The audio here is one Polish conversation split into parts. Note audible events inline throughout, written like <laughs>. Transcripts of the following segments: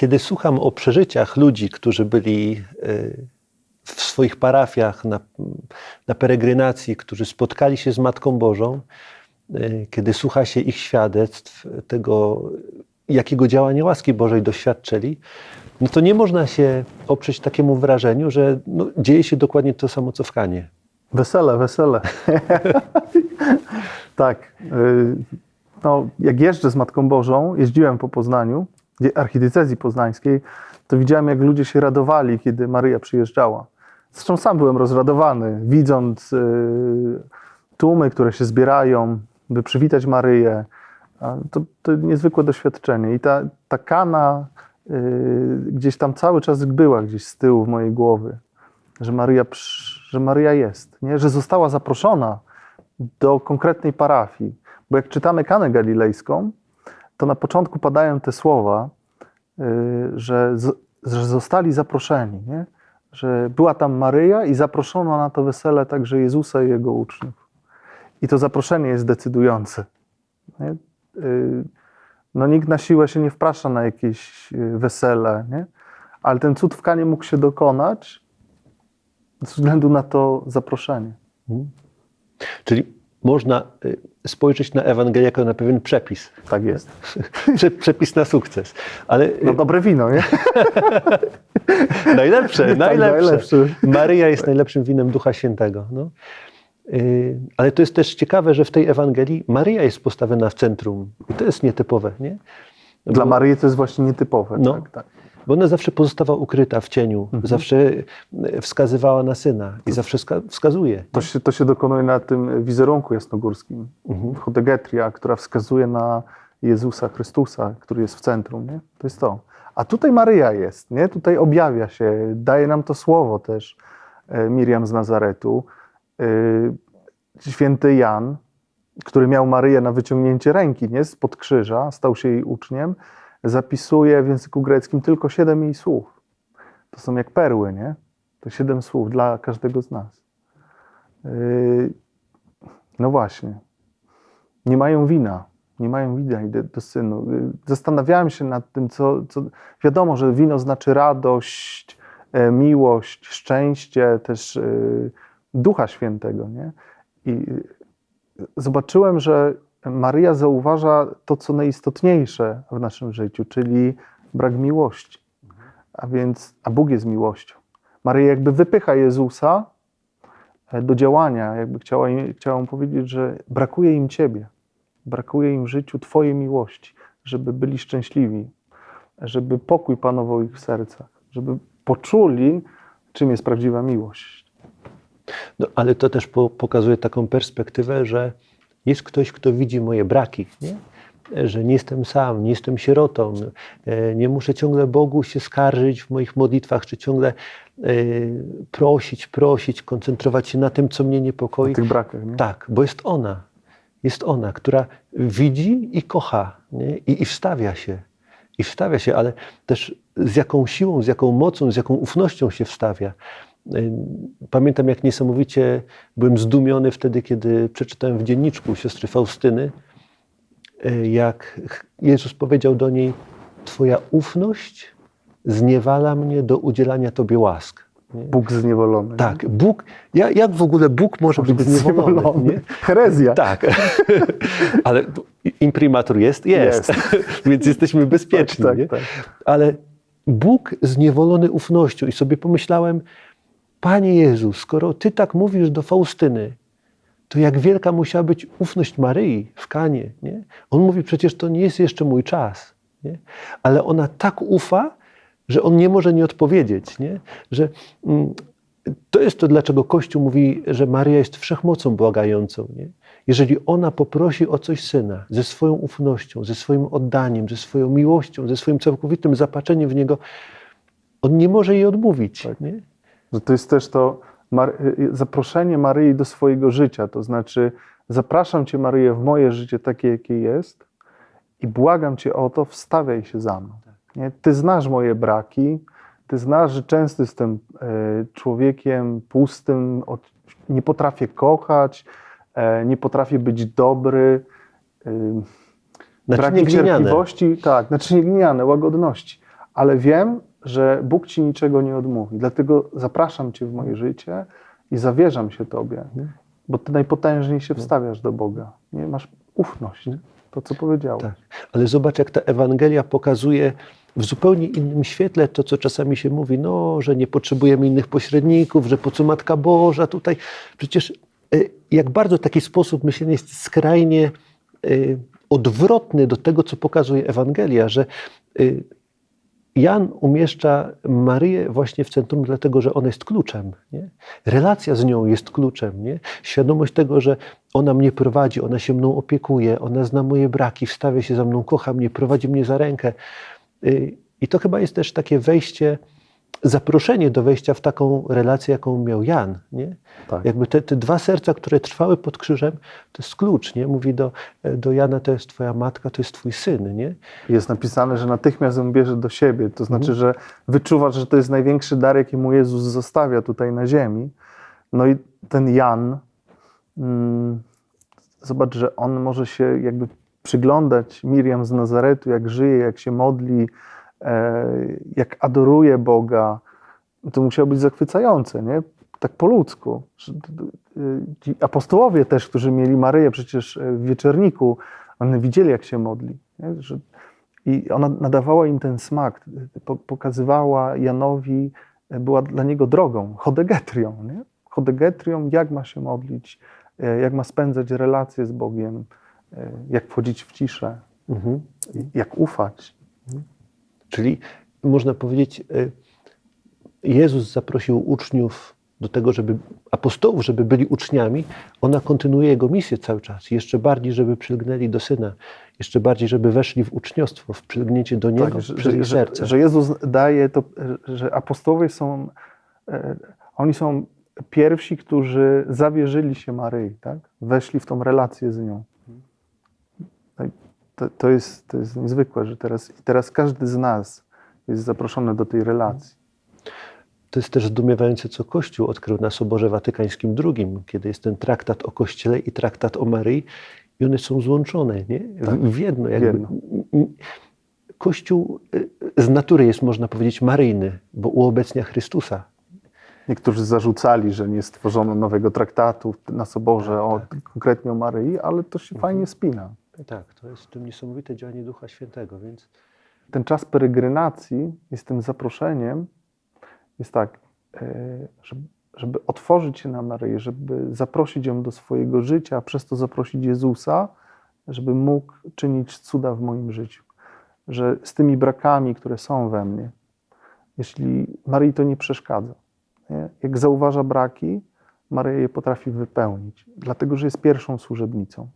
kiedy słucham o przeżyciach ludzi, którzy byli y, w swoich parafiach na, na peregrinacji, którzy spotkali się z Matką Bożą, y, kiedy słucha się ich świadectw, tego, jakiego działania łaski Bożej doświadczyli, no to nie można się oprzeć takiemu wrażeniu, że no, dzieje się dokładnie to samo, co w Kanie. Wesele, wesele. <laughs> tak. y, No, jak jeżdżę z Matką Bożą, jeździłem po Poznaniu, archidiecezji poznańskiej, to widziałem, jak ludzie się radowali, kiedy Maryja przyjeżdżała. Zresztą sam byłem rozradowany, widząc y, tłumy, które się zbierają, by przywitać Maryję. To, to niezwykłe doświadczenie. I ta, ta kana y, gdzieś tam cały czas była gdzieś z tyłu w mojej głowy że Maryja, że Maryja jest, nie? że została zaproszona do konkretnej parafii. Bo jak czytamy Kanę Galilejską, to na początku padają te słowa, że, z, że zostali zaproszeni, nie? że była tam Maryja i zaproszono na to wesele także Jezusa i Jego uczniów. I to zaproszenie jest decydujące. Nie? Y, No nikt na siłę się nie wprasza na jakieś y, wesele, nie? ale ten cud w Kanie mógł się dokonać ze względu na to zaproszenie. Czyli można y, spojrzeć na Ewangelię jako na pewien przepis. Tak jest. <laughs> Prze- przepis na sukces. Ale y, No dobre wino, nie? <laughs> najlepsze, Tak, najlepsze. najlepsze. Maryja jest najlepszym winem Ducha Świętego. No. Y, Ale to jest też ciekawe, że w tej Ewangelii Maryja jest postawiona w centrum. I to jest nietypowe, nie? Dla Bo- Maryi to jest właśnie nietypowe. No. Tak, tak. Bo ona zawsze pozostawała ukryta w cieniu, Mhm. zawsze y, wskazywała na syna i zawsze wska- wskazuje. To się, to się dokonuje na tym wizerunku jasnogórskim. Mhm. Chodegetria, która wskazuje na Jezusa Chrystusa, który jest w centrum. Nie? To jest to. A tutaj Maryja jest, nie? tutaj objawia się, daje nam to słowo też e, Miriam z Nazaretu. E, Święty Jan, który miał Maryję na wyciągnięcie ręki nie? spod krzyża, stał się jej uczniem, zapisuje w języku greckim tylko siedem jej słów. To są jak perły, nie? To siedem słów dla każdego z nas. Yy, No właśnie. Nie mają wina. Nie mają wina idę do synu. Yy, Zastanawiałem się nad tym, co, co. Wiadomo, że wino znaczy radość, e, miłość, szczęście, też e, Ducha Świętego. Nie? I e, zobaczyłem, że Maryja zauważa to, co najistotniejsze w naszym życiu, czyli brak miłości. A więc, a Bóg jest miłością. Maryja jakby wypycha Jezusa e, do działania, jakby chciała, im- chciała mu powiedzieć, że brakuje im Ciebie, brakuje im w życiu Twojej miłości, żeby byli szczęśliwi, żeby pokój panował ich w sercach, żeby poczuli, czym jest prawdziwa miłość. No, ale to też po, pokazuje taką perspektywę, że jest ktoś, kto widzi moje braki, nie? że nie jestem sam, nie jestem sierotą, e, nie muszę ciągle Bogu się skarżyć w moich modlitwach, czy ciągle e, prosić, prosić, koncentrować się na tym, co mnie niepokoi. W tych brakach. Nie? Tak, bo jest ona, jest ona, która widzi i kocha nie? I, i wstawia się. I wstawia się, ale też z jaką siłą, z jaką mocą, z jaką ufnością się wstawia. Pamiętam, jak niesamowicie byłem zdumiony wtedy, kiedy przeczytałem w dzienniczku siostry Faustyny, y, jak Jezus powiedział do niej: Twoja ufność zniewala mnie do udzielania Tobie łask. Nie? Bóg zniewolony. Tak, Bóg, ja- jak w ogóle Bóg może być zniewolony? Nie? Herezja. Tak, <laughs> ale imprimatur jest? Jest, <laughs> więc jesteśmy bezpieczni. Tak, nie? tak, Ale Bóg zniewolony ufnością i sobie pomyślałem, Panie Jezu, skoro Ty tak mówisz do Faustyny, to jak wielka musiała być ufność Maryi w Kanie. Nie? On mówi, przecież to nie jest jeszcze mój czas. Nie? Ale ona tak ufa, że on nie może nie odpowiedzieć. Nie? Że, mm, to jest to, dlaczego Kościół mówi, że Maryja jest wszechmocą błagającą. Nie? Jeżeli ona poprosi o coś syna ze swoją ufnością, ze swoim oddaniem, ze swoją miłością, ze swoim całkowitym zapaczeniem w niego, on nie może jej odmówić. Nie? Że to jest też to Mar- y, zaproszenie Maryi do swojego życia. To znaczy, zapraszam Cię, Maryję, w moje życie takie, jakie jest i błagam Cię o to, wstawiaj się za mną. Nie? Ty znasz moje braki, Ty znasz, że często jestem e, człowiekiem pustym, nie potrafię kochać, e, nie potrafię być dobry. E, braki gliniane. cierpliwości, tak, naczynie gliniane, łagodności. ale wiem, że Bóg ci niczego nie odmówi. Dlatego zapraszam cię w moje życie i zawierzam się tobie, bo ty najpotężniej się wstawiasz do Boga. Nie masz ufność, nie? to co powiedziałeś. Tak. Ale zobacz, jak ta Ewangelia pokazuje w zupełnie innym świetle to, co czasami się mówi, no, że nie potrzebujemy innych pośredników, że po co Matka Boża tutaj. Przecież e, jak bardzo taki sposób myślenia jest skrajnie e, odwrotny do tego, co pokazuje Ewangelia, że e, Jan umieszcza Maryję właśnie w centrum, dlatego że ona jest kluczem. Nie? Relacja z nią jest kluczem. Nie? Świadomość tego, że ona mnie prowadzi, ona się mną opiekuje, ona zna moje braki, wstawia się za mną, kocha mnie, prowadzi mnie za rękę. Y, I to chyba jest też takie wejście, zaproszenie do wejścia w taką relację, jaką miał Jan. Nie? Tak. Jakby te, te dwa serca, które trwały pod krzyżem, to jest klucz. Nie? Mówi do, do Jana, to jest twoja matka, to jest twój syn. Nie? Jest napisane, że natychmiast ją bierze do siebie. To znaczy, że wyczuwasz, że to jest największy dar, jaki mu Jezus zostawia tutaj na ziemi. No i ten Jan, mm, zobacz, że on może się jakby przyglądać Miriam z Nazaretu, jak żyje, jak się modli, jak adoruje Boga. To musiało być zachwycające, nie? Tak po ludzku. Ci apostołowie też, którzy mieli Maryję przecież e, w wieczorniku, oni widzieli, jak się modli. Nie? I ona nadawała im ten smak, po- pokazywała Janowi, e, była dla niego drogą, chodegetrią. Nie? Chodegetrią, jak ma się modlić, e, jak ma spędzać relacje z Bogiem, e, jak wchodzić w ciszę, Mhm. jak ufać. Czyli można powiedzieć, y, Jezus zaprosił uczniów do tego, żeby apostołów, żeby byli uczniami. Ona kontynuuje jego misję cały czas. Jeszcze bardziej, żeby przylgnęli do syna. Jeszcze bardziej, żeby weszli w uczniostwo, w przylgnięcie do niego Tak, że, przez że, że Jezus daje to, że apostołowie są, e, oni są pierwsi, którzy zawierzyli się Maryi, tak? weszli w tą relację z nią. Tak, To, to, jest, to jest niezwykłe, że teraz, teraz każdy z nas jest zaproszony do tej relacji. To jest też zdumiewające, co Kościół odkrył na Soborze Watykańskim II, kiedy jest ten traktat o Kościele i traktat o Maryi i one są złączone nie? W, w jedno. Jakby. jedno. Kościół y, z natury jest, można powiedzieć, maryjny, bo uobecnia Chrystusa. Niektórzy zarzucali, że nie stworzono nowego traktatu na Soborze o, konkretnie o Maryi, ale to się fajnie spina. Tak, to jest tym niesamowite działanie Ducha Świętego, więc ten czas peregrinacji jest tym zaproszeniem, jest tak, e, żeby, żeby otworzyć się na Maryję, żeby zaprosić ją do swojego życia, a przez to zaprosić Jezusa, żeby mógł czynić cuda w moim życiu. Że z tymi brakami, które są we mnie, jeśli Maryi to nie przeszkadza, nie? jak zauważa braki, Maryja je potrafi wypełnić, dlatego że jest pierwszą służebnicą.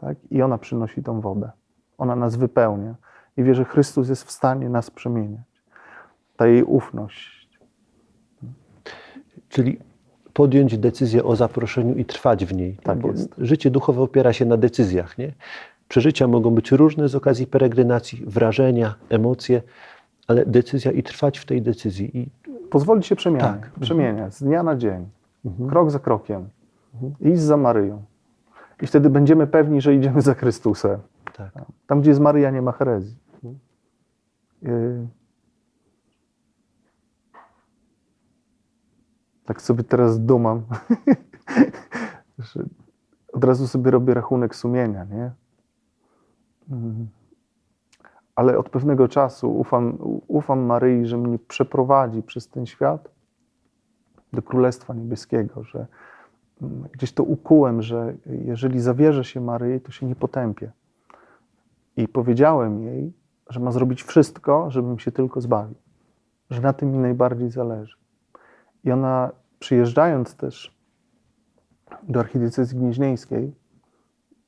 Tak? I ona przynosi tą wodę. Ona nas wypełnia i wie, że Chrystus jest w stanie nas przemieniać. Ta jej ufność. Czyli podjąć decyzję o zaproszeniu i trwać w niej. Tak jest. Życie duchowe opiera się na decyzjach. Nie? Przeżycia mogą być różne z okazji peregrinacji, wrażenia, emocje, ale decyzja i trwać w tej decyzji. I Pozwolić się przemieniać, Tak. przemieniać z dnia na dzień, krok za krokiem, iść za Maryją. I wtedy będziemy pewni, że idziemy za Chrystusem. tak. Tam, gdzie jest Maryja, nie ma herezji. Y, Tak sobie teraz dumam, <laughs> że od razu sobie robię rachunek sumienia, nie? Mm. Ale od pewnego czasu ufam, ufam Maryi, że mnie przeprowadzi przez ten świat do Królestwa Niebieskiego, że gdzieś to ukułem, że jeżeli zawierzę się Maryi, to się nie potępię. I powiedziałem jej, że ma zrobić wszystko, żebym się tylko zbawił. Że na tym mi najbardziej zależy. I ona przyjeżdżając też do archidiecezji gnieźnieńskiej,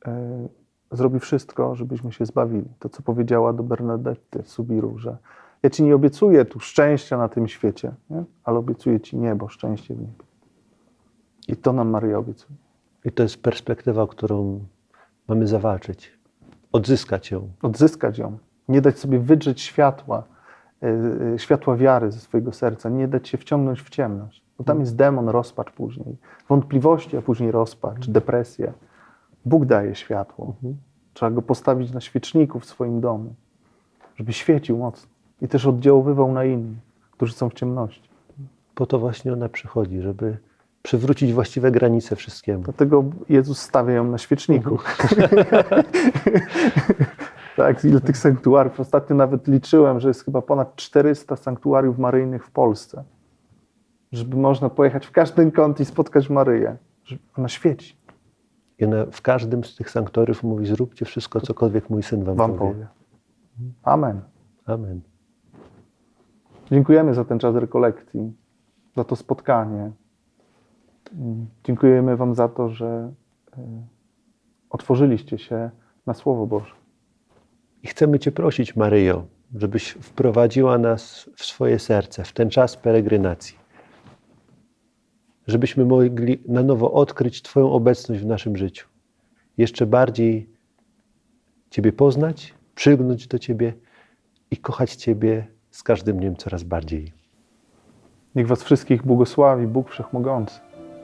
e, zrobi wszystko, żebyśmy się zbawili. To, co powiedziała do Bernadetty Subiru, że ja ci nie obiecuję tu szczęścia na tym świecie, nie? ale obiecuję ci niebo, szczęście w niebie. I to nam Maryja obiecuje. I to jest perspektywa, którą mamy zawalczyć, odzyskać ją. odzyskać ją, nie dać sobie wydrzeć światła, y, y, światła wiary ze swojego serca, nie dać się wciągnąć w ciemność. Bo tam jest demon, rozpacz później, wątpliwości, a później rozpacz, depresja. Bóg daje światło. Trzeba go postawić na świeczniku w swoim domu, żeby świecił mocno. i też oddziaływał na innych, którzy są w ciemności. Po to właśnie ona przychodzi, żeby przywrócić właściwe granice wszystkiemu. Dlatego Jezus stawia ją na świeczniku. <laughs> <laughs> tak, ile tych sanktuariów. Ostatnio nawet liczyłem, że jest chyba ponad 400 sanktuariów maryjnych w Polsce. Żeby można pojechać w każdy kąt i spotkać Maryję. Ona świeci, I ona w każdym z tych sanktuariów mówi: Zróbcie wszystko, cokolwiek mój syn wam, wam powie. powie. Amen. Amen. Dziękujemy za ten czas rekolekcji, za to spotkanie. Dziękujemy Wam za to, że y, otworzyliście się na Słowo Boże. I chcemy Cię prosić, Maryjo, żebyś wprowadziła nas w swoje serce w ten czas peregrinacji. Żebyśmy mogli na nowo odkryć Twoją obecność w naszym życiu. Jeszcze bardziej Ciebie poznać, przylgnąć do Ciebie i kochać Ciebie z każdym dniem coraz bardziej. Niech Was wszystkich błogosławi Bóg Wszechmogący.